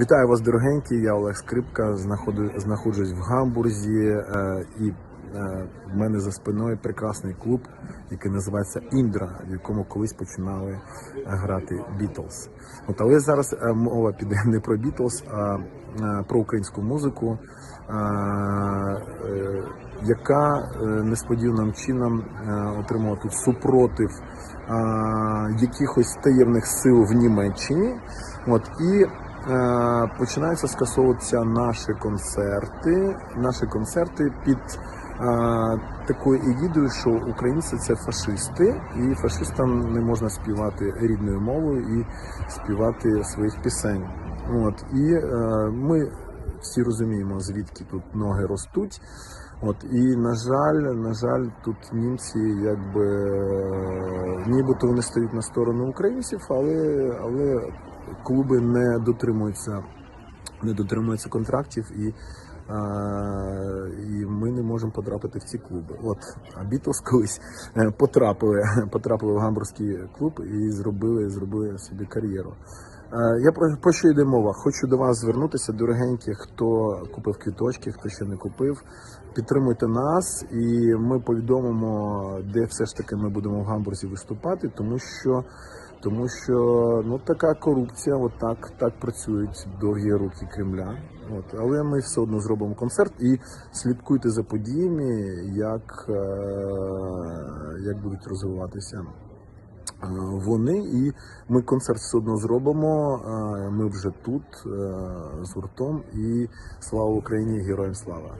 Вітаю вас, дорогенькі. Я Олег Скрипка. Знаходжусь в Гамбурзі, е, і е, в мене за спиною прекрасний клуб, який називається Індра, в якому колись починали е, грати Бітлз. От але зараз мова піде не про Бітлз, а про українську музику, яка несподіваним чином отримала тут супротив якихось таємних сил в Німеччині. От і починаються скасовуватися наші концерти, наші концерти під е, такою егідою, що українці це фашисти, і фашистам не можна співати рідною мовою і співати своїх пісень. От і е, ми всі розуміємо, звідки тут ноги ростуть. От і на жаль, на жаль, тут німці якби е, нібито вони стають на сторону українців, але, але клуби не дотримуються, не дотримуються контрактів і. А, і ми не можемо потрапити в ці клуби. От Бітлз колись е, потрапили, потрапили в гамбурзький клуб і зробили, зробили собі кар'єру. Е, Я про що йде мова? Хочу до вас звернутися, дорогенькі, хто купив квіточки, хто ще не купив. Підтримуйте нас, і ми повідомимо, де все ж таки ми будемо в гамбурзі виступати, тому що. Тому що ну така корупція, от так, так працюють довгі руки Кремля. От, але ми все одно зробимо концерт і слідкуйте за подіями, як, е, як будуть розвиватися е, вони. І ми концерт все одно зробимо. е, Ми вже тут е, з гуртом. І слава Україні! Героям слава!